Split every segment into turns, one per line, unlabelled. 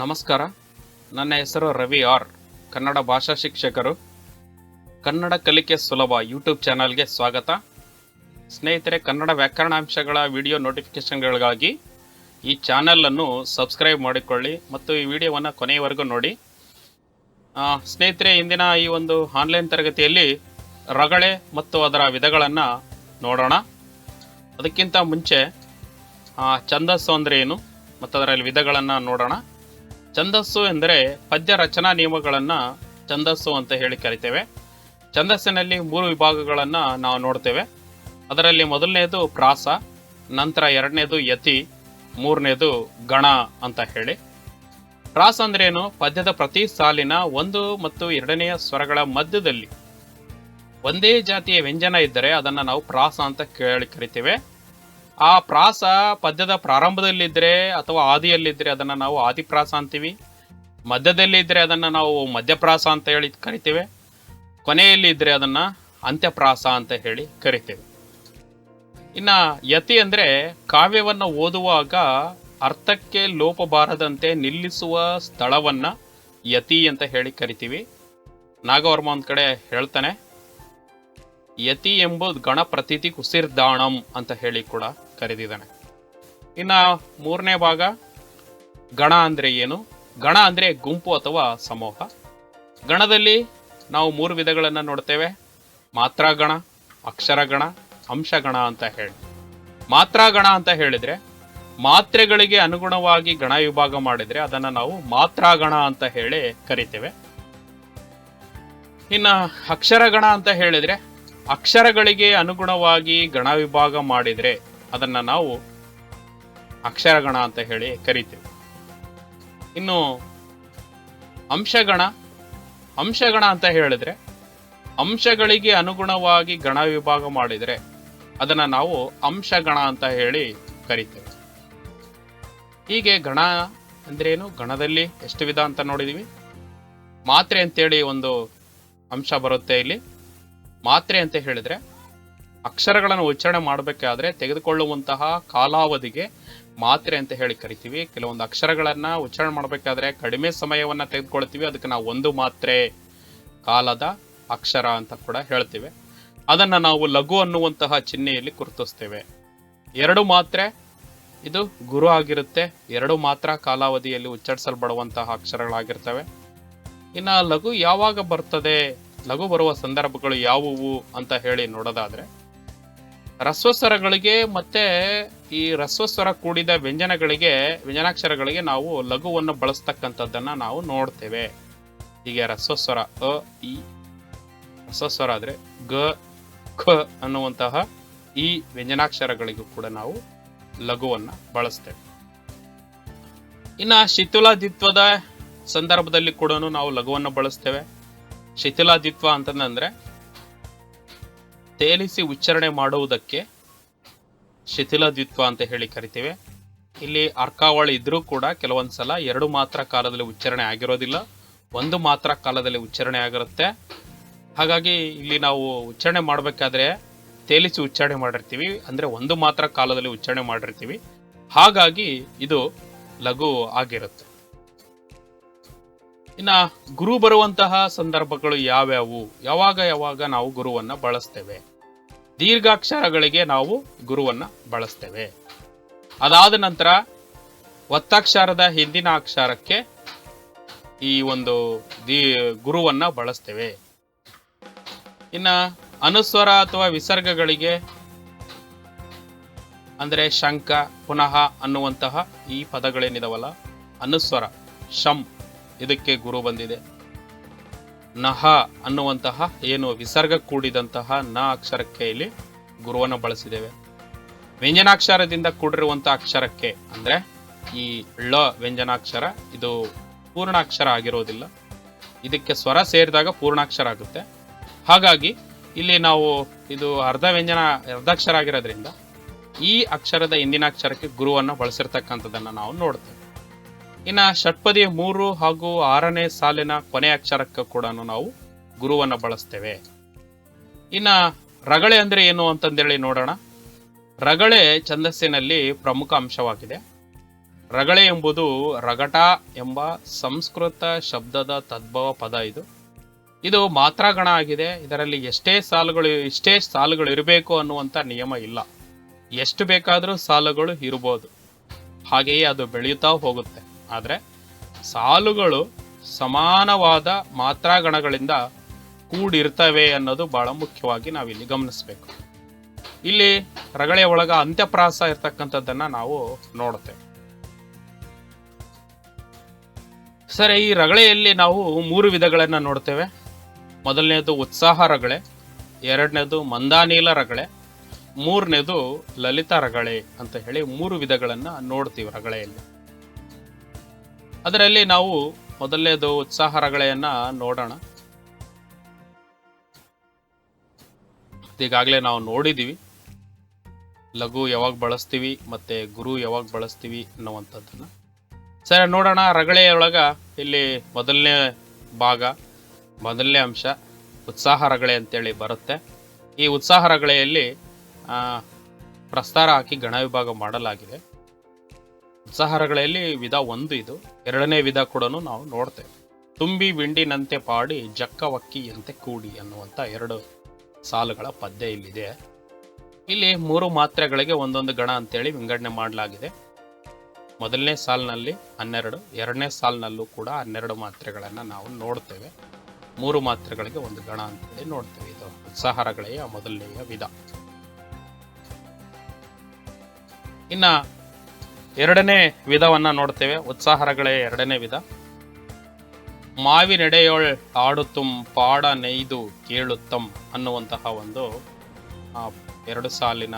ನಮಸ್ಕಾರ. ನನ್ನ ಹೆಸರು ರವಿ ಆರ್. ಕನ್ನಡ ಭಾಷಾ ಶಿಕ್ಷಕರು. ಕನ್ನಡ ಕಲಿಕೆ ಸುಲಭ ಯೂಟ್ಯೂಬ್ ಚಾನಲ್ಗೆ ಸ್ವಾಗತ. ಸ್ನೇಹಿತರೆ, ಕನ್ನಡ ವ್ಯಾಕರಣಾಂಶಗಳ ವಿಡಿಯೋ ನೋಟಿಫಿಕೇಶನ್ಗಳಿಗಾಗಿ ಈ ಚಾನಲನ್ನು ಸಬ್ಸ್ಕ್ರೈಬ್ ಮಾಡಿಕೊಳ್ಳಿ ಮತ್ತು ಈ ವಿಡಿಯೋವನ್ನು ಕೊನೆಯವರೆಗೂ ನೋಡಿ. ಸ್ನೇಹಿತರೆ, ಇಂದಿನ ಈ ಒಂದು ಆನ್ಲೈನ್ ತರಗತಿಯಲ್ಲಿ ರಗಳೆ ಮತ್ತು ಅದರ ವಿಧಗಳನ್ನು ನೋಡೋಣ. ಅದಕ್ಕಿಂತ ಮುಂಚೆ ಛಂದಸ್ಸು ಅಂದರೆ ಏನು ಮತ್ತು ಅದರಲ್ಲಿ ವಿಧಗಳನ್ನು ನೋಡೋಣ. ಛಂದಸ್ಸು ಎಂದರೆ ಪದ್ಯ ರಚನಾ ನಿಯಮಗಳನ್ನು ಛಂದಸ್ಸು ಅಂತ ಹೇಳಿ ಕರಿತೇವೆ. ಛಂದಸ್ಸಿನಲ್ಲಿ ಮೂರು ವಿಭಾಗಗಳನ್ನು ನಾವು ನೋಡ್ತೇವೆ. ಅದರಲ್ಲಿ ಮೊದಲನೇದು ಪ್ರಾಸ, ನಂತರ ಎರಡನೇದು ಯತಿ, ಮೂರನೇದು ಗಣ ಅಂತ ಹೇಳಿ. ಪ್ರಾಸ ಅಂದ್ರೇನು ಪದ್ಯದ ಪ್ರತಿ ಸಾಲಿನ ಒಂದು ಮತ್ತು ಎರಡನೆಯ ಸ್ವರಗಳ ಮಧ್ಯದಲ್ಲಿ. ಒಂದೇ ಜಾತಿಯ ವ್ಯಂಜನ ಇದ್ದರೆ ಅದನ್ನು ನಾವು ಪ್ರಾಸ ಅಂತ ಕೇಳಿ ಕರಿತೇವೆ. ಆ ಪ್ರಾಸ ಪದ್ಯದ ಪ್ರಾರಂಭದಲ್ಲಿದ್ದರೆ ಅಥವಾ ಆದಿಯಲ್ಲಿದ್ದರೆ ಅದನ್ನು ನಾವು ಆದಿಪ್ರಾಸ ಅಂತೀವಿ. ಮಧ್ಯದಲ್ಲಿದ್ದರೆ ಅದನ್ನು ನಾವು ಮಧ್ಯಪ್ರಾಸ ಅಂತ ಹೇಳಿ ಕರಿತೇವೆ. ಕೊನೆಯಲ್ಲಿ ಇದ್ದರೆ ಅದನ್ನು ಅಂತ್ಯಪ್ರಾಸ ಅಂತ ಹೇಳಿ ಕರಿತೇವೆ. ಇನ್ನು ಯತಿ ಅಂದರೆ ಕಾವ್ಯವನ್ನು ಓದುವಾಗ ಅರ್ಥಕ್ಕೆ ಲೋಪ ಬಾರದಂತೆ ನಿಲ್ಲಿಸುವ ಸ್ಥಳವನ್ನ ಯತಿ ಅಂತ ಹೇಳಿ ಕರಿತೀವಿ. ನಾಗವರ್ಮ ಒಂದ್ ಕಡೆ ಹೇಳ್ತಾನೆ. ಯತಿ ಎಂಬುದು ಗಣಪ್ರತೀತಿ ಕುಸಿರ್ದಾಣಂ ಅಂತ ಹೇಳಿ ಕೂಡ ಕರೆದಿದ್ದಾನೆ. ಇನ್ನ ಮೂರನೇ ಭಾಗ, ಗಣ ಅಂದ್ರೆ ಏನು? ಗಣ ಅಂದ್ರೆ ಗುಂಪು ಅಥವಾ ಸಮೂಹ. ಗಣದಲ್ಲಿ ನಾವು ಮೂರು ವಿಧಗಳನ್ನು ನೋಡ್ತೇವೆ. ಮಾತ್ರಾಗಣ ಅಕ್ಷರಗಣ ಅಂಶಗಣ ಅಂತ ಹೇಳಿ. ಮಾತ್ರಾಗಣ ಅಂತ ಹೇಳಿದ್ರೆ, ಮಾತ್ರೆಗಳಿಗೆ ಅನುಗುಣವಾಗಿ ಗಣ ವಿಭಾಗ ಮಾಡಿದ್ರೆ ಅದನ್ನ ನಾವು ಮಾತ್ರಾಗಣ ಅಂತ ಹೇಳಿ ಕರಿತೇವೆ. ಇನ್ನ ಅಕ್ಷರಗಣ ಅಂತ ಹೇಳಿದ್ರೆ, ಅಕ್ಷರಗಳಿಗೆ ಅನುಗುಣವಾಗಿ ಗಣ ವಿಭಾಗ ಮಾಡಿದ್ರೆ ಅದನ್ನ ನಾವು ಅಕ್ಷರಗಣ ಅಂತ ಹೇಳಿ ಕರಿತೇವೆ. ಇನ್ನು ಅಂಶಗಣ ಅಂಶಗಣ ಅಂತ ಹೇಳಿದ್ರೆ ಅಂಶಗಳಿಗೆ ಅನುಗುಣವಾಗಿ ಗಣ ವಿಭಾಗ ಮಾಡಿದ್ರೆ ಅದನ್ನ ನಾವು ಅಂಶಗಣ ಅಂತ ಹೇಳಿ ಕರಿತೇವೆ. ಹೀಗೆ ಗಣ ಅಂದ್ರೇನು? ಗಣದಲ್ಲಿ ಎಷ್ಟು ವಿಧ ಅಂತ ನೋಡಿದೀವಿ. ಮಾತ್ರೆ ಅಂತೇಳಿ ಒಂದು ಅಂಶ ಬರುತ್ತೆ ಇಲ್ಲಿ. ಮಾತ್ರೆ ಅಂತ ಹೇಳಿದ್ರೆ ಅಕ್ಷರಗಳನ್ನು ಉಚ್ಚಾರಣೆ ಮಾಡಬೇಕಾದ್ರೆ ತೆಗೆದುಕೊಳ್ಳುವಂತಹ ಕಾಲಾವಧಿಗೆ ಮಾತ್ರೆ ಅಂತ ಹೇಳಿ ಕರಿತೀವಿ. ಕೆಲವೊಂದು ಅಕ್ಷರಗಳನ್ನ ಉಚ್ಚಾರಣೆ ಮಾಡಬೇಕಾದ್ರೆ ಕಡಿಮೆ ಸಮಯವನ್ನ ತೆಗೆದುಕೊಳ್ತೀವಿ. ಅದಕ್ಕೆ ನಾವು ಒಂದು ಮಾತ್ರೆ ಕಾಲದ ಅಕ್ಷರ ಅಂತ ಕೂಡ ಹೇಳ್ತೀವಿ. ಅದನ್ನ ನಾವು ಲಘು ಅನ್ನುವಂತಹ ಚಿಹ್ನೆಯಲ್ಲಿ ಗುರುತಿಸ್ತೇವೆ. ಎರಡು ಮಾತ್ರೆ, ಇದು ಗುರು ಆಗಿರುತ್ತೆ. ಎರಡು ಮಾತ್ರ ಕಾಲಾವಧಿಯಲ್ಲಿ ಉಚ್ಚರಿಸಲ್ಪಡುವಂತಹ ಅಕ್ಷರಗಳಾಗಿರ್ತವೆ. ಇನ್ನು ಲಘು ಯಾವಾಗ ಬರ್ತದೆ, ಲಘು ಬರುವ ಸಂದರ್ಭಗಳು ಯಾವುವು ಅಂತ ಹೇಳಿ ನೋಡೋದಾದ್ರೆ ರಸ್ವಸ್ವರಗಳಿಗೆ ಮತ್ತೆ ಈ ರಸ್ವಸ್ವರ ಕೂಡಿದ ವ್ಯಂಜನಗಳಿಗೆ, ವ್ಯಂಜನಾಕ್ಷರಗಳಿಗೆ ನಾವು ಲಘುವನ್ನು ಬಳಸ್ತಕ್ಕಂಥದ್ದನ್ನ ನಾವು ನೋಡ್ತೇವೆ. ಹೀಗೆ ರಸ್ವಸ್ವರ ಅ, ಇ ರಸ್ವಸ್ವರ ಆದ್ರೆ ಗ, ಖ ಅನ್ನುವಂತಹ ಈ ವ್ಯಂಜನಾಕ್ಷರಗಳಿಗೂ ಕೂಡ ನಾವು ಲಘುವನ್ನ ಬಳಸ್ತೇವೆ. ಇನ್ನ ಶಿಥಿಲಾದಿತ್ವದ ಸಂದರ್ಭದಲ್ಲಿ ಕೂಡ ನಾವು ಲಘುವನ್ನು ಬಳಸ್ತೇವೆ. ಶಿಥಿಲಾದಿತ್ವ ಅಂತಂದ್ರೆ ತೇಲಿಸಿ ಉಚ್ಚಾರಣೆ ಮಾಡುವುದಕ್ಕೆ ಶಿಥಿಲದ್ವಿತ್ವ ಅಂತ ಹೇಳಿ ಕರಿತೇವೆ. ಇಲ್ಲಿ ಅರ್ಕಾವಳಿ ಇದ್ರೂ ಕೂಡ ಕೆಲವೊಂದು ಸಲ ಎರಡು ಮಾತ್ರ ಕಾಲದಲ್ಲಿ ಉಚ್ಚಾರಣೆ ಆಗಿರೋದಿಲ್ಲ. ಒಂದು ಮಾತ್ರ ಕಾಲದಲ್ಲಿ ಉಚ್ಚಾರಣೆ ಆಗಿರುತ್ತೆ. ಹಾಗಾಗಿ ಇಲ್ಲಿ ನಾವು ಉಚ್ಚಾರಣೆ ಮಾಡಬೇಕಾದ್ರೆ ತೇಲಿಸಿ ಉಚ್ಚಾರಣೆ ಮಾಡಿರ್ತೀವಿ. ಅಂದ್ರೆ ಒಂದು ಮಾತ್ರ ಕಾಲದಲ್ಲಿ ಉಚ್ಚಾರಣೆ ಮಾಡಿರ್ತೀವಿ. ಹಾಗಾಗಿ ಇದು ಲಘು ಆಗಿರುತ್ತೆ. ಇನ್ನ ಗುರು ಬರುವಂತಹ ಸಂದರ್ಭಗಳು ಯಾವ್ಯಾವು? ಯಾವಾಗ ಯಾವಾಗ ನಾವು ಗುರುವನ್ನ ಬಳಸ್ತೇವೆ? ದೀರ್ಘಾಕ್ಷರಗಳಿಗೆ ನಾವು ಗುರುವನ್ನ ಬಳಸ್ತೇವೆ. ಅದಾದ ನಂತರ ಒತ್ತಾಕ್ಷರದ ಹಿಂದಿನ ಅಕ್ಷರಕ್ಕೆ ಈ ಒಂದು ದಿ, ಗುರುವನ್ನ ಬಳಸ್ತೇವೆ. ಇನ್ನ ಅನುಸ್ವರ ಅಥವಾ ವಿಸರ್ಗಗಳಿಗೆ ಅಂದರೆ ಶಂಕ, ಪುನಃ ಅನ್ನುವಂತಹ ಈ ಪದಗಳೇನಿದವಲ್ಲ? ಅನುಸ್ವರ, ಶಂ. ಇದಕ್ಕೆ ಗುರು ಬಂದಿದೆ. ನಹ ಅನ್ನುವಂತಹ ಏನು ವಿಸರ್ಗ ಕೂಡಿದಂತಹ ನ ಅಕ್ಷರಕ್ಕೆ ಇಲ್ಲಿ ಗುರುವನ್ನು ಬಳಸಿದ್ದೇವೆ. ವ್ಯಂಜನಾಕ್ಷರದಿಂದ ಕೂಡಿರುವಂತಹ ಅಕ್ಷರಕ್ಕೆ ಅಂದ್ರೆ ಈ ಳ ವ್ಯಂಜನಾಕ್ಷರ ಇದು ಪೂರ್ಣಾಕ್ಷರ ಆಗಿರೋದಿಲ್ಲ. ಇದಕ್ಕೆ ಸ್ವರ ಸೇರಿದಾಗ ಪೂರ್ಣಾಕ್ಷರ ಆಗುತ್ತೆ. ಹಾಗಾಗಿ ಇಲ್ಲಿ ನಾವು ಇದು ಅರ್ಧ ವ್ಯಂಜನ ಅರ್ಧಾಕ್ಷರ ಆಗಿರೋದ್ರಿಂದ ಈ ಅಕ್ಷರದ ಹಿಂದಿನ ಅಕ್ಷರಕ್ಕೆ ಗುರುವನ್ನು ಬಳಸಿರ್ತಕ್ಕಂಥದ್ದನ್ನು ನಾವು ನೋಡ್ತೇವೆ. ಇನ್ನ ಷಟ್ಪದಿಯ ಮೂರು ಹಾಗೂ ಆರನೇ ಸಾಲಿನ ಕೊನೆ ಅಕ್ಷರಕ್ಕೆ ಕೂಡ ನಾವು ಗುರುವನ್ನ ಬಳಸ್ತೇವೆ. ಇನ್ನ ರಗಳೆ ಅಂದ್ರೆ ಏನು ಅಂತಂದೇಳಿ ನೋಡೋಣ. ರಗಳೆ ಛಂದಸ್ಸಿನಲ್ಲಿ ಪ್ರಮುಖ ಅಂಶವಾಗಿದೆ. ರಗಳೆ ಎಂಬುದು ರಗಟ ಎಂಬ ಸಂಸ್ಕೃತ ಶಬ್ದದ ತದ್ಭವ ಪದ ಇದು. ಇದು ಮಾತ್ರಾಗಣ ಆಗಿದೆ. ಇದರಲ್ಲಿ ಎಷ್ಟೇ ಸಾಲುಗಳು ಇಷ್ಟೇ ಸಾಲುಗಳು ಇರಬೇಕು ಅನ್ನುವಂಥ ನಿಯಮ ಇಲ್ಲ. ಎಷ್ಟು ಬೇಕಾದರೂ ಸಾಲುಗಳು ಇರ್ಬೋದು ಹಾಗೆಯೇ ಅದು ಬೆಳೆಯುತ್ತಾ ಹೋಗುತ್ತೆ. ಆದರೆ ಸಾಲುಗಳು ಸಮಾನವಾದ ಮಾತ್ರಾಗಣಗಳಿಂದ ಕೂಡಿರ್ತವೆ ಅನ್ನೋದು ಬಹಳ ಮುಖ್ಯವಾಗಿ ನಾವಿಲ್ಲಿ ಗಮನಿಸಬೇಕು. ಇಲ್ಲಿ ರಗಳೆಯ ಒಳಗ ಅಂತ್ಯಪ್ರಾಸ ಇರ್ತಕ್ಕಂಥದ್ದನ್ನ ನಾವು ನೋಡ್ತೇವೆ ಸರಿ, ಈ ರಗಳೆಯಲ್ಲಿ ನಾವು ಮೂರು ವಿಧಗಳನ್ನ ನೋಡ್ತೇವೆ. ಮೊದಲನೇದು ಉತ್ಸಾಹ ರಗಳೆ, ಎರಡನೇದು ಮಂದಾನೀಲ ರಗಳೆ, ಮೂರನೇದು ಲಲಿತ ರಗಳೆ ಅಂತ ಹೇಳಿ ಮೂರು ವಿಧಗಳನ್ನ ನೋಡ್ತೀವಿ ರಗಳೆಯಲ್ಲಿ. ಅದರಲ್ಲಿ ನಾವು ಮೊದಲನೇದು ಉತ್ಸಾಹ ರಗಳೆಯನ್ನ ನೋಡೋಣ. ಈಗಾಗಲೇ ನಾವು ನೋಡಿದೀವಿ. ಲಘು ಯಾವಾಗ ಬಳಸ್ತೀವಿ ಮತ್ತೆ ಗುರು ಯಾವಾಗ ಬಳಸ್ತೀವಿ ಅನ್ನುವಂಥದ್ದನ್ನ. ಸರಿ, ನೋಡೋಣ ರಗಳೆಯೊಳಗ ಇಲ್ಲಿ ಮೊದಲನೇ ಭಾಗ, ಮೊದಲನೇ ಅಂಶ ಉತ್ಸಾಹ ರಗಳೆ ಅಂತೇಳಿ ಬರುತ್ತೆ. ಈ ಉತ್ಸಾಹ ರಗಳೆಯಲ್ಲಿ ಪ್ರಸ್ತಾರ ಹಾಕಿ ಗಣ ವಿಭಾಗ ಮಾಡಲಾಗಿದೆ. ಉತ್ಸಾಹ ರಗಳೆಯಲ್ಲಿ ವಿಧ ಒಂದು ಇದು. ಎರಡನೇ ವಿಧ ಕೂಡ ನಾವು ನೋಡ್ತೇವೆ. ತುಂಬಿ ವಿಂಡಿನಂತೆ ಪಾಡಿ ಜಕ್ಕವಕ್ಕಿಯಂತೆ ಕೂಡಿ ಅನ್ನುವಂಥ ಎರಡು ಸಾಲುಗಳ ಪದ್ಯ ಇಲ್ಲಿದೆ. ಇಲ್ಲಿ ಮೂರು ಮಾತ್ರೆಗಳಿಗೆ ಒಂದೊಂದು ಗಣ ಅಂತೇಳಿ ವಿಂಗಡಣೆ ಮಾಡಲಾಗಿದೆ. ಮೊದಲನೇ ಸಾಲಿನಲ್ಲಿ ಹನ್ನೆರಡು, ಎರಡನೇ ಸಾಲಿನಲ್ಲೂ ಕೂಡ ಹನ್ನೆರಡು ಮಾತ್ರೆಗಳನ್ನು ನಾವು ನೋಡ್ತೇವೆ. ಮೂರು ಮಾತ್ರೆಗಳಿಗೆ ಒಂದು ಗಣ ಅಂತೇಳಿ ನೋಡ್ತೇವೆ. ಇದು ಉತ್ಸಾಹರಗಳೆಯ ಮೊದಲನೆಯ ವಿಧ. ಇನ್ನ ಎರಡನೇ ವಿಧವನ್ನ ನೋಡ್ತೇವೆ. ಉತ್ಸಾಹರಗಳೇ ಎರಡನೇ ವಿಧ. ಮಾವಿನೆಡೆಯೊಳ್ ಆಡುತ್ತುಂ, ಪಾಡ ನೈದು ಕೇಳುತ್ತಂ ಅನ್ನುವಂತಹ ಒಂದು ಎರಡು ಸಾಲಿನ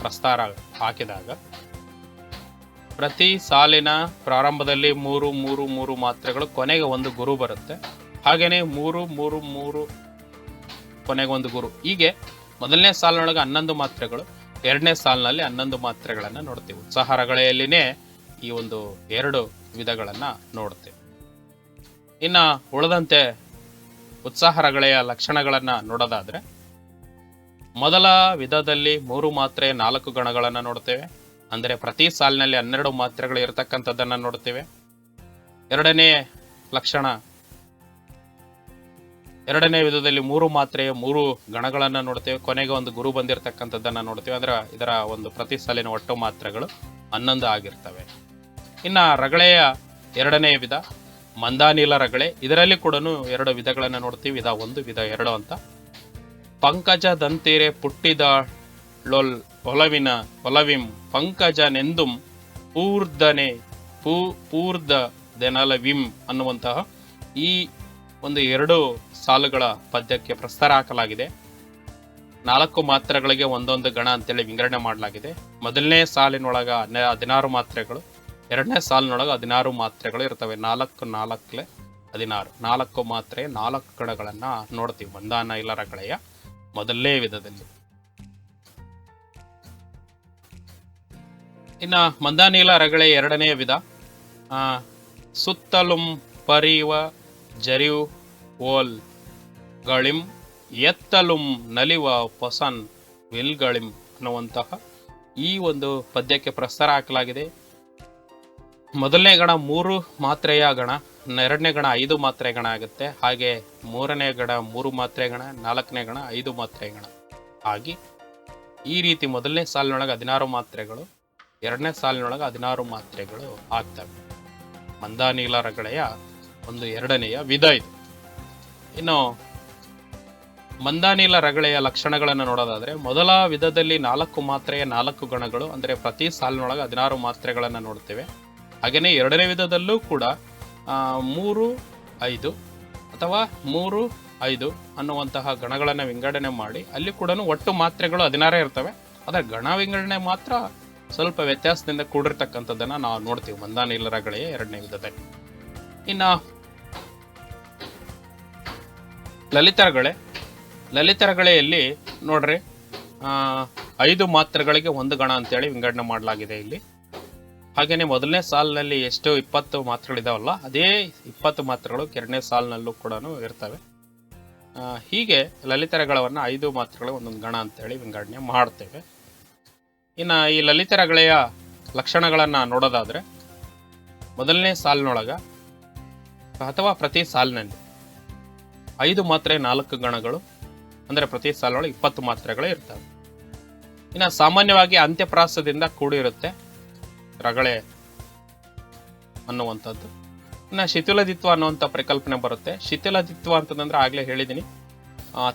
ಪ್ರಸ್ತಾರ ಹಾಕಿದಾಗ, ಪ್ರತಿ ಸಾಲಿನ ಪ್ರಾರಂಭದಲ್ಲಿ ಮೂರು ಮೂರು ಮೂರು ಮಾತ್ರೆಗಳು ಕೊನೆಗೆ ಒಂದು ಗುರು ಬರುತ್ತೆ. ಹಾಗೆಯೇ ಮೂರು ಮೂರು ಮೂರು ಕೊನೆಗೆ ಒಂದು ಗುರು. ಹೀಗೆ ಮೊದಲನೇ ಸಾಲಿನೊಳಗೆ ಹನ್ನೊಂದು ಮಾತ್ರೆಗಳು ಎರಡನೇ ಸಾಲಿನಲ್ಲಿ ಹನ್ನೊಂದು ಮಾತ್ರೆಗಳನ್ನು ನೋಡ್ತೀವಿ. ಉತ್ಸಾಹರಗಳೆಯಲ್ಲಿನೇ ಈ ಒಂದು ಎರಡು ವಿಧಗಳನ್ನು ನೋಡ್ತೇವೆ. ಇನ್ನ ಉಳಿದಂತೆ ಉತ್ಸಾಹರಗಳೆಯ ಲಕ್ಷಣಗಳನ್ನು ನೋಡೋದಾದರೆ, ಮೊದಲ ವಿಧದಲ್ಲಿ ಮೂರು ಮಾತ್ರೆ ನಾಲ್ಕು ಗಣಗಳನ್ನು ನೋಡ್ತೇವೆ. ಅಂದರೆ ಪ್ರತಿ ಸಾಲಿನಲ್ಲಿ ಹನ್ನೆರಡು ಮಾತ್ರೆಗಳು ಇರತಕ್ಕಂಥದ್ದನ್ನ ನೋಡ್ತೇವೆ. ಎರಡನೇ ಲಕ್ಷಣ ಎರಡನೇ ವಿಧದಲ್ಲಿ ಮೂರು ಮಾತ್ರೆಯ ಮೂರು ಗಣಗಳನ್ನ ನೋಡ್ತೇವೆ. ಕೊನೆಗೆ ಒಂದು ಗುರು ಬಂದಿರತಕ್ಕಂಥದ್ದನ್ನ ನೋಡ್ತೇವೆ. ಅಂದ್ರೆ ಇದರ ಒಂದು ಪ್ರತಿ ಸಾಲಿನ ಒಟ್ಟು ಮಾತ್ರೆಗಳು ಹನ್ನೊಂದು ಆಗಿರ್ತವೆ. ಇನ್ನ ರಗಳೆಯ ಎರಡನೇ ವಿಧ, ಮಂದಾನೀಲ ರಗಳೆ. ಇದರಲ್ಲಿ ಕೂಡ ಎರಡು ವಿಧಗಳನ್ನ ನೋಡ್ತೀವಿ. ವಿಧ ಒಂದು ವಿಧ, ಎರಡು ಅಂತ. ಪಂಕಜದಂತೀರೆ ಪುಟ್ಟಿದ ಲೊಲ್ ಒಲವಿಂ ಪಂಕಜನೆಂದುಂ ಪೂರ್ಧನೆ ಪೂ ಪೂರ್ಧ ದೆನಲವಿಂ ಅನ್ನುವಂತಹ ಈ ಒಂದು ಎರಡು ಸಾಲುಗಳ ಪದ್ಯಕ್ಕೆ ಪ್ರಸ್ತಾರ ಹಾಕಲಾಗಿದೆ. ನಾಲ್ಕು ಮಾತ್ರೆಗಳಿಗೆ ಒಂದೊಂದು ಗಣ ಅಂತೇಳಿ ವಿಂಗಡಣೆ ಮಾಡಲಾಗಿದೆ. ಮೊದಲನೇ ಸಾಲಿನೊಳಗ ಹದಿನಾರು ಮಾತ್ರೆಗಳು, ಎರಡನೇ ಸಾಲಿನೊಳಗೆ ಹದಿನಾರು ಮಾತ್ರೆಗಳು ಇರ್ತವೆ. ನಾಲ್ಕು, ನಾಲ್ಕಲೆ ಹದಿನಾರು. ನಾಲ್ಕು ಮಾತ್ರೆ, ನಾಲ್ಕು ಗಣಗಳನ್ನು ನೋಡ್ತೀವಿ. ಮಂದಾನ ಇಲ್ಲ ರಗಳೆಯ ಮೊದಲನೇ ವಿಧದಲ್ಲಿ. ಇನ್ನ ಮಂದಾನೀಲ ರಗಳೆ ಎರಡನೇ ವಿಧ ಸುತ್ತಲುಂ, ಪರಿವ, ಜರಿವು ಓಲ್ ಗಳಿಂ ಎತ್ತಲುಂ ನಲಿವ ಪೊಸನ್ ವಿಲ್ಗಳಿಂ ಅನ್ನುವಂತಹ ಈ ಒಂದು ಪದ್ಯಕ್ಕೆ ಪ್ರಸ್ತಾರ ಹಾಕಲಾಗಿದೆ. ಮೊದಲನೇ ಗಣ ಮೂರು ಮಾತ್ರೆಯ ಗಣ, ಎರಡನೇ ಗಣ ಐದು ಮಾತ್ರೆ ಗಣ ಆಗುತ್ತೆ. ಹಾಗೆ ಮೂರನೇ ಗಣ ಮೂರು ಮಾತ್ರೆ ಗಣ, ನಾಲ್ಕನೇ ಗಣ ಐದು ಮಾತ್ರೆ ಗಣ. ಆಗಿ ಈ ರೀತಿ ಮೊದಲನೇ ಸಾಲಿನೊಳಗೆ ಹದಿನಾರು ಮಾತ್ರೆಗಳು, ಎರಡನೇ ಸಾಲಿನೊಳಗೆ ಹದಿನಾರು ಮಾತ್ರೆಗಳು ಆಗ್ತವೆ. ಮಂದಾನೀಲ ರಗಳೆಯ ಒಂದು ಎರಡನೆಯ ವಿಧ ಇದು. ಇನ್ನು ಮಂದಾನಿಲ ರಗಳೆಯ ಲಕ್ಷಣಗಳನ್ನು ನೋಡೋದಾದ್ರೆ ಮೊದಲ ವಿಧದಲ್ಲಿ ನಾಲ್ಕು ಮಾತ್ರೆಯ ನಾಲ್ಕು ಗಣಗಳು, ಅಂದರೆ ಪ್ರತಿ ಸಾಲಿನೊಳಗೆ ಹದಿನಾರು ಮಾತ್ರೆಗಳನ್ನು ನೋಡ್ತೇವೆ. ಹಾಗೆಯೇ ಎರಡನೇ ವಿಧದಲ್ಲೂ ಕೂಡ ಮೂರು, ಐದು ಅಥವಾ ಮೂರು, ಐದು ಅನ್ನುವಂತಹ ಗಣಗಳನ್ನು ವಿಂಗಡಣೆ ಮಾಡಿ, ಅಲ್ಲಿ ಕೂಡ ಒಟ್ಟು ಮಾತ್ರೆಗಳು ಹದಿನಾರೇ ಇರ್ತವೆ. ಆದರೆ ಗಣ ವಿಂಗಡಣೆ ಮಾತ್ರ ಸ್ವಲ್ಪ ವ್ಯತ್ಯಾಸದಿಂದ ಕೂಡಿರ್ತಕ್ಕಂಥದ್ದನ್ನು ನಾವು ನೋಡ್ತೀವಿ, ಮಂದಾನೀಲ ರಗಳೆಯ ಎರಡನೇ ವಿಧದಲ್ಲಿ. ಇನ್ನ ಲಲಿತರಗಳೆ ಲಲಿತರಗಳೆಯಲ್ಲಿ ನೋಡ್ರಿ ಐದು ಮಾತ್ರೆಗಳಿಗೆ ಒಂದು ಗಣ ಅಂತೇಳಿ ವಿಂಗಡಣೆ ಮಾಡಲಾಗಿದೆ ಇಲ್ಲಿ. ಹಾಗೇನೆ ಮೊದಲನೇ ಸಾಲಿನಲ್ಲಿ ಎಷ್ಟು ಇಪ್ಪತ್ತು ಮಾತ್ರೆಗಳಿದಾವಲ್ಲ, ಅದೇ ಇಪ್ಪತ್ತು ಮಾತ್ರೆಗಳು ಎರಡನೇ ಸಾಲಿನಲ್ಲೂ ಕೂಡ ಇರ್ತವೆ. ಹೀಗೆ ಲಲಿತರಗಳವನ್ನು ಐದು ಮಾತ್ರೆಗಳು ಒಂದೊಂದು ಗಣ ಅಂತೇಳಿ ವಿಂಗಡಣೆ ಮಾಡ್ತೇವೆ. ಇನ್ನು ಈ ಲಲಿತರಗಳೆಯ ಲಕ್ಷಣಗಳನ್ನು ನೋಡೋದಾದರೆ, ಮೊದಲನೇ ಸಾಲಿನೊಳಗ ಅಥವಾ ಪ್ರತಿ ಸಾಲಿನಲ್ಲಿ ಐದು ಮಾತ್ರೆ, ನಾಲ್ಕು ಗಣಗಳು, ಅಂದರೆ ಪ್ರತಿ ಸಾಲಿನೊಳಗೆ ಇಪ್ಪತ್ತು ಮಾತ್ರೆಗಳು ಇರ್ತವೆ. ಇನ್ನು ಸಾಮಾನ್ಯವಾಗಿ ಅಂತ್ಯಪ್ರಾಸದಿಂದ ಕೂಡಿರುತ್ತೆ ರಗಳೆ ಅನ್ನುವಂಥದ್ದು. ಇನ್ನು ಶಿಥಿಲದಿತ್ವ ಅನ್ನುವಂಥ ಪರಿಕಲ್ಪನೆ ಬರುತ್ತೆ. ಶಿಥಿಲದಿತ್ವ ಅಂತಂದ್ರೆ ಆಗ್ಲೇ ಹೇಳಿದ್ದೀನಿ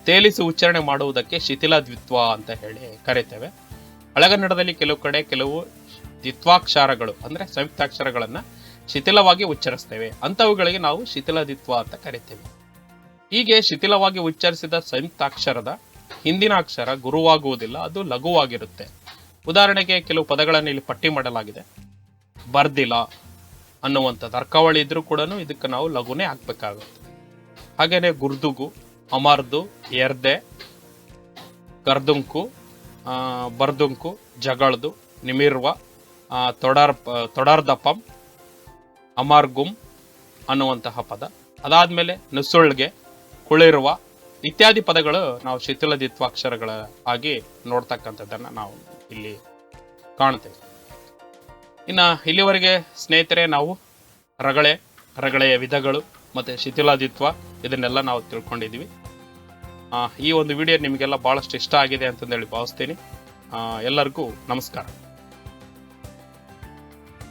ತೇಲಿಸಿ ಉಚ್ಚಾರಣೆ ಮಾಡುವುದಕ್ಕೆ ಶಿಥಿಲದ್ವಿತ್ವ ಅಂತ ಹೇಳಿ ಕರಿತೇವೆ. ಹಳಗನ್ನಡದಲ್ಲಿ ಕೆಲವು ಕಡೆ ಕೆಲವು ದ್ವಿತ್ವಾಕ್ಷರಗಳು, ಅಂದ್ರೆ ಸಂಯುಕ್ತಾಕ್ಷರಗಳನ್ನು ಶಿಥಿಲವಾಗಿ ಉಚ್ಚರಿಸ್ತೇವೆ. ಅಂಥವುಗಳಿಗೆ ನಾವು ಶಿಥಿಲದಿತ್ವ ಅಂತ ಕರಿತೇವೆ. ಹೀಗೆ ಶಿಥಿಲವಾಗಿ ಉಚ್ಚರಿಸಿದ ಸಂಯುಕ್ತಾಕ್ಷರದ ಹಿಂದಿನ ಅಕ್ಷರ ಗುರುವಾಗುವುದಿಲ್ಲ, ಅದು ಲಘುವಾಗಿರುತ್ತೆ. ಉದಾಹರಣೆಗೆ ಕೆಲವು ಪದಗಳನ್ನು ಇಲ್ಲಿ ಪಟ್ಟಿ ಮಾಡಲಾಗಿದೆ. ಬರ್ದಿಲ್ಲ ಅನ್ನುವಂಥ ತರ್ಕಾವಳಿ ಇದ್ರೂ ಕೂಡ ಇದಕ್ಕೆ ನಾವು ಲಘುನೇ ಹಾಕ್ಬೇಕಾಗುತ್ತೆ. ಹಾಗೇನೆ ಗುರ್ದುಗು, ಅಮರ್ದು, ಎರ್ದೆ, ಗರ್ದುಂಕು ಬರ್ದುಂಕು, ಜಗಳದು, ನಿಮಿರ್ವ ತೊಡರ್, ತೊಡರ್ದಪಂ, ಅಮರ್ಗುಂ ಅನ್ನುವಂತಹ ಪದ. ಅದಾದ್ಮೇಲೆ ನುಸುಳ್ಗೆ ಕುಳಿರುವ ಇತ್ಯಾದಿ ಪದಗಳು ನಾವು ಶಿಥಿಲದಿತ್ವಾಕ್ಷರಗಳ ಆಗಿ ನೋಡ್ತಕ್ಕಂಥದ್ದನ್ನ ನಾವು ಇಲ್ಲಿ ಕಾಣ್ತೇವೆ ಇನ್ನು ಇಲ್ಲಿವರೆಗೆ ಸ್ನೇಹಿತರೆ ನಾವು ರಗಳೆ ರಗಳೆಯ ವಿಧಗಳು ಮತ್ತು ಶಿಥಿಲಾದಿತ್ವ ಇದನ್ನೆಲ್ಲ ನಾವು ತಿಳ್ಕೊಂಡಿದ್ದೀವಿ. ಆ, ಈ ಒಂದು ವಿಡಿಯೋ ನಿಮಗೆಲ್ಲ ಭಾಳಷ್ಟು ಇಷ್ಟ ಆಗಿದೆ ಅಂತಂದೇಳಿ ಭಾವಿಸ್ತೀನಿ. ಎಲ್ಲರಿಗೂ ನಮಸ್ಕಾರ.